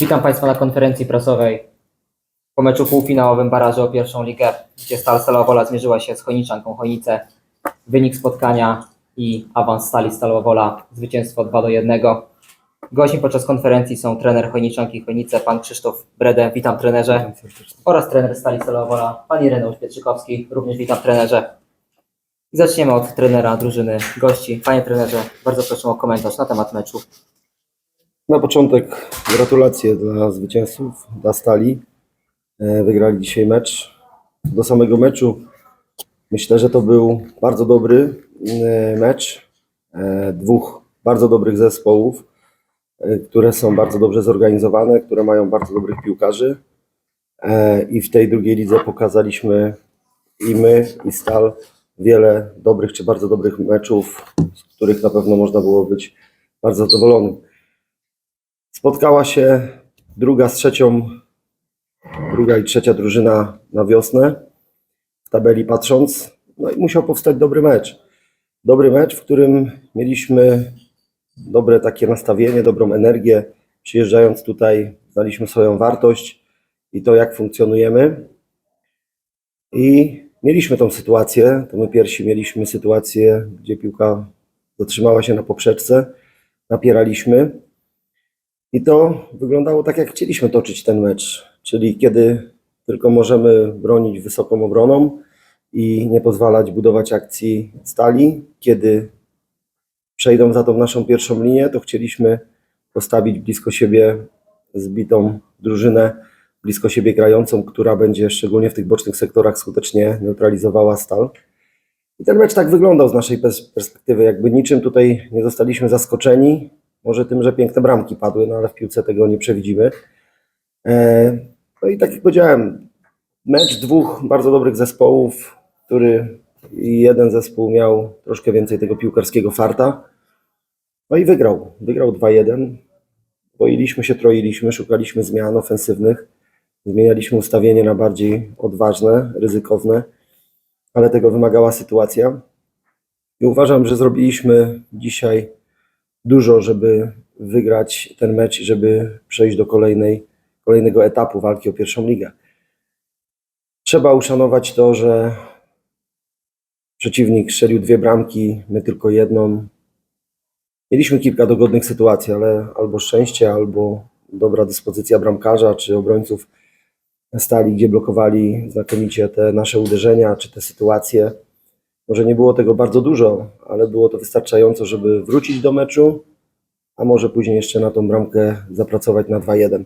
Witam Państwa na konferencji prasowej po meczu półfinałowym barażu o pierwszą ligę, gdzie Stal Stalowa Wola zmierzyła się z Chojniczanką Chojnice. Wynik spotkania i awans Stali Stalowa Wola, zwycięstwo 2 do 1. Gośćmi podczas konferencji są trener Chojniczanki Chojnice, pan Krzysztof Bredę, witam trenerze, oraz trener Stali Stalowa Wola, pan Ireneusz Pietrzykowski, również witam trenerze. I zaczniemy od trenera drużyny gości. Panie trenerze, bardzo proszę o komentarz na temat meczu. Na początek gratulacje dla zwycięzców, dla Stali. E, Wygrali dzisiaj mecz. Do samego meczu myślę, że to był bardzo dobry e, mecz e, dwóch bardzo dobrych zespołów, które są bardzo dobrze zorganizowane, które mają bardzo dobrych piłkarzy. I w tej drugiej lidze pokazaliśmy i my, i Stal wiele dobrych czy bardzo dobrych meczów, z których na pewno można było być bardzo zadowolonym. Spotkała się druga z trzecią, druga i trzecia drużyna na wiosnę, w tabeli patrząc, no i musiał powstać dobry mecz. Dobry mecz, w którym mieliśmy dobre takie nastawienie, dobrą energię. Przyjeżdżając tutaj, znaliśmy swoją wartość i to, jak funkcjonujemy. I mieliśmy tą sytuację, to my pierwsi mieliśmy sytuację, gdzie piłka zatrzymała się na poprzeczce, napieraliśmy. I to wyglądało tak, jak chcieliśmy toczyć ten mecz, czyli kiedy tylko możemy bronić wysoką obroną i nie pozwalać budować akcji stali. Kiedy przejdą za tą naszą pierwszą linię, to chcieliśmy postawić blisko siebie zbitą drużynę, blisko siebie grającą, która będzie szczególnie w tych bocznych sektorach skutecznie neutralizowała stal. I ten mecz tak wyglądał z naszej pers- perspektywy, jakby niczym tutaj nie zostaliśmy zaskoczeni, może tym, że piękne bramki padły, no ale w piłce tego nie przewidzimy. E, No i tak jak powiedziałem, mecz dwóch bardzo dobrych zespołów, który jeden zespół miał troszkę więcej tego piłkarskiego farta. No i wygrał. Wygrał 2-1. Boiliśmy się, troiliśmy, szukaliśmy zmian ofensywnych. Zmienialiśmy ustawienie na bardziej odważne, ryzykowne, ale tego wymagała sytuacja. I uważam, że zrobiliśmy dzisiaj dużo, żeby wygrać ten mecz i żeby przejść do kolejnej, kolejnego etapu walki o pierwszą ligę. Trzeba uszanować to, że przeciwnik strzelił dwie bramki, my tylko jedną. Mieliśmy kilka dogodnych sytuacji, ale albo szczęście, albo dobra dyspozycja bramkarza czy obrońców stali, gdzie blokowali znakomicie te nasze uderzenia czy te sytuacje. Może nie było tego bardzo dużo, ale było to wystarczająco, żeby wrócić do meczu, a może później jeszcze na tą bramkę zapracować na 2-1.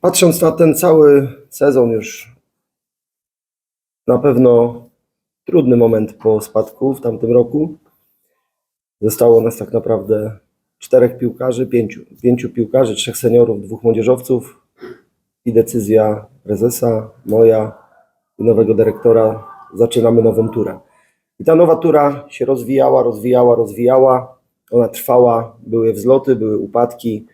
Patrząc na ten cały sezon już na pewno trudny moment po spadku w tamtym roku. Zostało nas tak naprawdę czterech piłkarzy, pięciu, pięciu piłkarzy, trzech seniorów, dwóch młodzieżowców i decyzja prezesa, moja i nowego dyrektora. Zaczynamy nową turę. I ta nowa tura się rozwijała, rozwijała, rozwijała. Ona trwała, były wzloty, były upadki,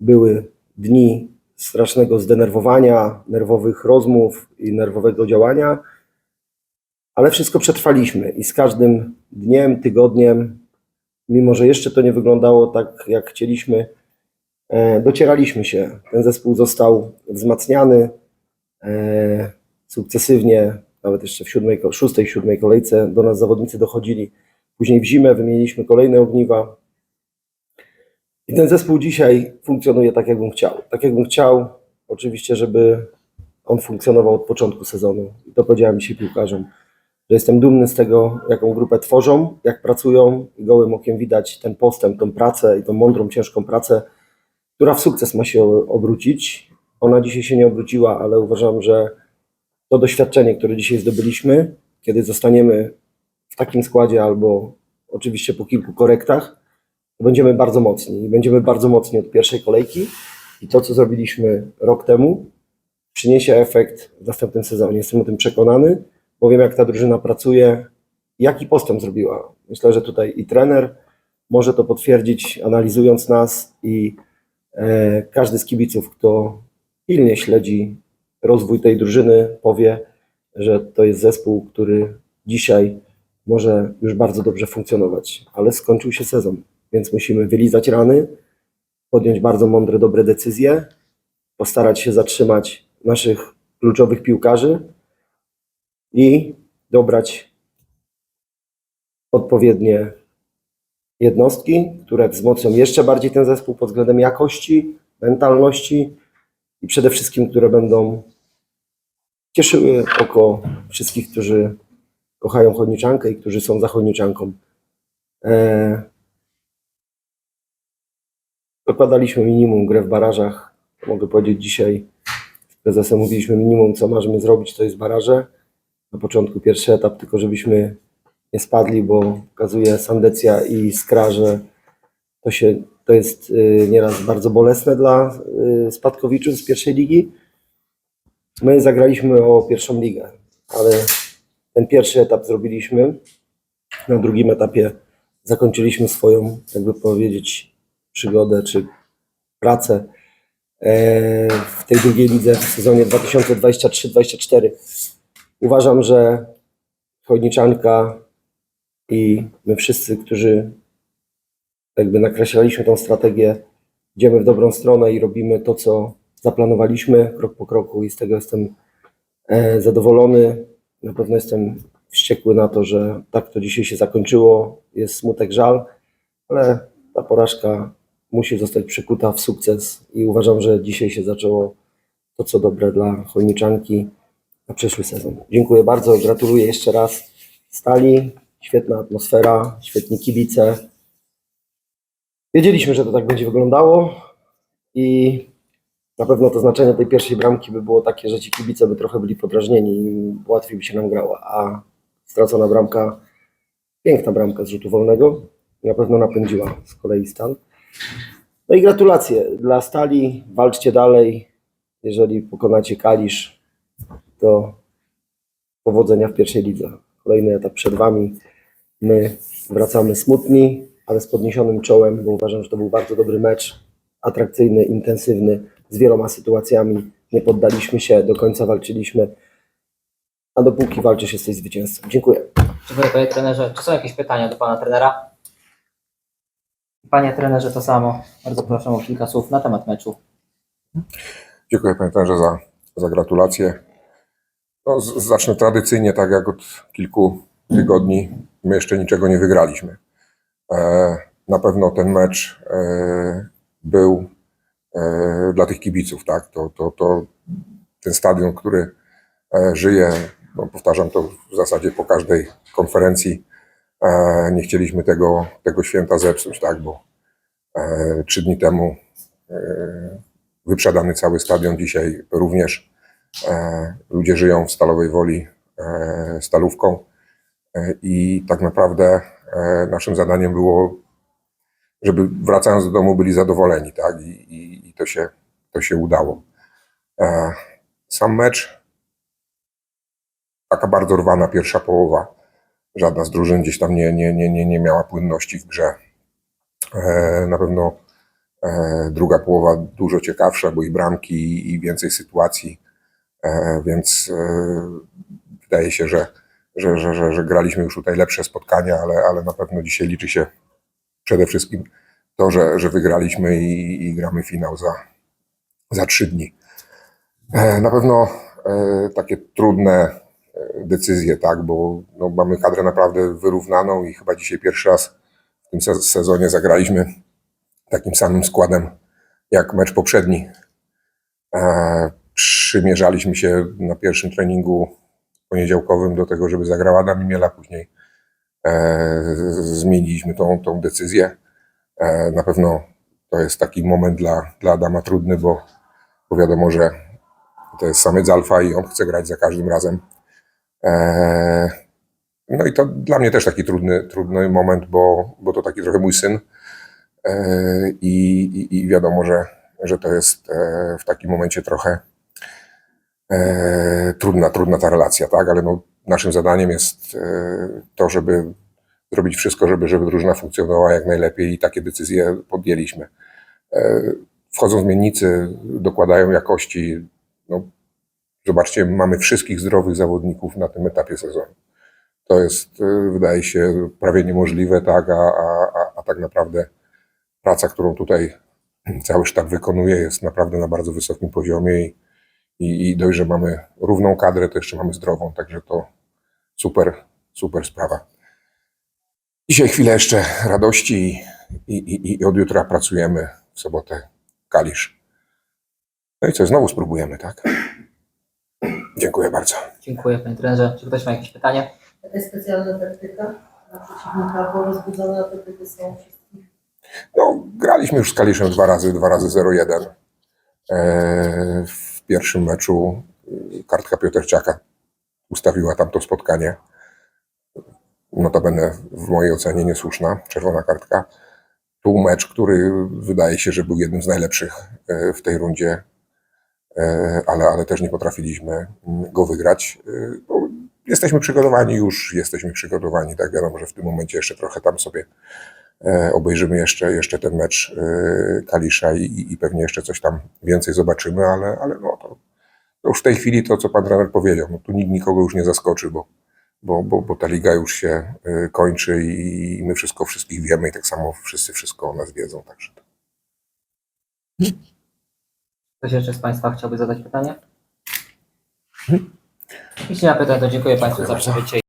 były dni strasznego zdenerwowania, nerwowych rozmów i nerwowego działania, ale wszystko przetrwaliśmy i z każdym dniem, tygodniem, mimo że jeszcze to nie wyglądało tak, jak chcieliśmy, e, docieraliśmy się. Ten zespół został wzmacniany e, sukcesywnie, nawet jeszcze w siódmej, szóstej, siódmej kolejce do nas zawodnicy dochodzili. Później w zimę wymieniliśmy kolejne ogniwa. I ten zespół dzisiaj funkcjonuje tak, jakbym chciał. Tak, jakbym chciał, oczywiście, żeby on funkcjonował od początku sezonu. I to powiedziałem dzisiaj piłkarzom, że jestem dumny z tego, jaką grupę tworzą, jak pracują. I gołym okiem widać ten postęp, tą pracę i tą mądrą, ciężką pracę, która w sukces ma się obrócić. Ona dzisiaj się nie obróciła, ale uważam, że to doświadczenie, które dzisiaj zdobyliśmy, kiedy zostaniemy w takim składzie albo oczywiście po kilku korektach, będziemy bardzo mocni i będziemy bardzo mocni od pierwszej kolejki i to, co zrobiliśmy rok temu, przyniesie efekt w następnym sezonie. Jestem o tym przekonany, bo wiem, jak ta drużyna pracuje, jaki postęp zrobiła. Myślę, że tutaj i trener może to potwierdzić, analizując nas i e, każdy z kibiców, kto pilnie śledzi rozwój tej drużyny, powie, że to jest zespół, który dzisiaj może już bardzo dobrze funkcjonować, ale skończył się sezon, więc musimy wylizać rany podjąć bardzo mądre, dobre decyzje, postarać się zatrzymać naszych kluczowych piłkarzy i dobrać odpowiednie jednostki, które wzmocnią jeszcze bardziej ten zespół pod względem jakości, mentalności i przede wszystkim, które będą cieszyły oko wszystkich, którzy kochają chodniczankę i którzy są za chodniczanką. E, Dokładaliśmy minimum grę w barażach. Mogę powiedzieć dzisiaj z prezesem mówiliśmy minimum, co możemy zrobić, to jest baraże. Na początku pierwszy etap, tylko żebyśmy nie spadli, bo pokazuje Sandecja i Skra, że to, się, to jest y, nieraz bardzo bolesne dla y, spadkowiczów z pierwszej ligi. My zagraliśmy o pierwszą ligę, ale ten pierwszy etap zrobiliśmy. Na drugim etapie zakończyliśmy swoją, jakby powiedzieć, przygodę czy pracę e, w tej drugiej lidze w sezonie 2023-2024. Uważam, że Chodniczanka i my wszyscy, którzy jakby nakreślaliśmy tą strategię, idziemy w dobrą stronę i robimy to, co zaplanowaliśmy krok po kroku i z tego jestem e, zadowolony. Na pewno jestem wściekły na to, że tak to dzisiaj się zakończyło. Jest smutek, żal, ale ta porażka musi zostać przekuta w sukces i uważam, że dzisiaj się zaczęło to, co dobre dla Chojniczanki na przyszły sezon. Dziękuję bardzo, gratuluję jeszcze raz Stali, świetna atmosfera, świetni kibice. Wiedzieliśmy, że to tak będzie wyglądało i na pewno to znaczenie tej pierwszej bramki by było takie, że ci kibice by trochę byli podrażnieni i łatwiej by się nam grało, a stracona bramka, piękna bramka z rzutu wolnego, na pewno napędziła z kolei Stal. No i gratulacje dla Stali, walczcie dalej, jeżeli pokonacie Kalisz, to powodzenia w pierwszej lidze. Kolejny etap przed Wami. My wracamy smutni, ale z podniesionym czołem, bo uważam, że to był bardzo dobry mecz, atrakcyjny, intensywny, z wieloma sytuacjami. Nie poddaliśmy się, do końca walczyliśmy, a dopóki walczysz, jesteś zwycięzcą. Dziękuję. Dziękuję panie trenerze. Czy są jakieś pytania do pana trenera? Panie trenerze, to samo. Bardzo proszę o kilka słów na temat meczu. Dziękuję panie trenerze za, za gratulacje. No, z- zacznę tradycyjnie, tak jak od kilku tygodni. My jeszcze niczego nie wygraliśmy. E, na pewno ten mecz e, był e, dla tych kibiców, tak? To, to, to ten stadion, który żyje, no, powtarzam to w zasadzie po każdej konferencji. Nie chcieliśmy tego, tego święta zepsuć, tak? Bo trzy dni temu wyprzedany cały stadion dzisiaj również. Ludzie żyją w Stalowej Woli stalówką i tak naprawdę naszym zadaniem było, żeby wracając do domu byli zadowoleni, tak? I, i, i to, się, to się udało. E, sam mecz, taka bardzo rwana pierwsza połowa. Żadna z drużyn gdzieś tam nie, nie, nie, nie, nie miała płynności w grze. E, na pewno E, Druga połowa dużo ciekawsza, bo i bramki, i więcej sytuacji, E, więc e, wydaje się, że, że, że, że, że graliśmy już tutaj lepsze spotkania, ale, ale na pewno dzisiaj liczy się przede wszystkim to, że, że wygraliśmy i, i gramy finał za, za trzy dni. E, Na pewno e, takie trudne e, decyzje, tak, bo no, mamy kadrę naprawdę wyrównaną i chyba dzisiaj pierwszy raz w tym se- sezonie zagraliśmy takim samym składem jak mecz poprzedni. Przymierzaliśmy się na pierwszym treningu poniedziałkowym do tego, żeby zagrał Adam Imiela, później e, zmieniliśmy tą, tą decyzję. E, na pewno to jest taki moment dla, dla Adama trudny, bo, bo wiadomo, że to jest samiec alfa i on chce grać za każdym razem. E, no i to dla mnie też taki trudny, trudny moment, bo, bo to taki trochę mój syn. E, i, i wiadomo, że, że to jest e, w takim momencie trochę e, trudna, trudna ta relacja, tak? Ale no, naszym zadaniem jest e, to, żeby zrobić wszystko, żeby, żeby drużyna funkcjonowała jak najlepiej i takie decyzje podjęliśmy. E, Wchodzą zmiennicy, dokładają jakości. No, zobaczcie, mamy wszystkich zdrowych zawodników na tym etapie sezonu. To jest, e, wydaje się, prawie niemożliwe, tak? A, a, a, a tak naprawdę praca, którą tutaj cały sztab wykonuje, jest naprawdę na bardzo wysokim poziomie i, i, i dość, że mamy równą kadrę, to jeszcze mamy zdrową, także to super, super sprawa. Dzisiaj chwilę jeszcze radości i, i, i od jutra pracujemy w sobotę Kalisz. No i co, znowu spróbujemy, tak? Dziękuję bardzo. Dziękuję panie trenerze. Czy ktoś ma jakieś pytanie? Jakaś specjalna taktyka na przeciwnika, bo rozbudzone apetity są wszystkich. No, graliśmy już z Kaliszem dwa razy, dwa razy 0-1. E, w pierwszym meczu y, kartka Piotrciaka ustawiła tam to spotkanie. Notabene w mojej ocenie niesłuszna, czerwona kartka. Tu mecz, który wydaje się, że był jednym z najlepszych e, w tej rundzie, e, ale, ale też nie potrafiliśmy mm, go wygrać. Jesteśmy przygotowani już, jesteśmy przygotowani, tak wiadomo, że w tym momencie jeszcze trochę tam sobie obejrzymy jeszcze, jeszcze ten mecz e, Kalisza i, i- pewnie jeszcze coś tam więcej zobaczymy, ale, ale no to, to już w tej chwili to, co pan trener powiedział, no tu nikt nikogo już nie zaskoczy, bo, bo, bo, bo ta liga już się e, kończy i, my wszystko wszystkich wiemy i tak samo wszyscy wszystko o nas wiedzą, także to. Ktoś jeszcze z Państwa chciałby zadać pytanie? Jeśli nie ma pytań, to dziękuję Państwu za przybycie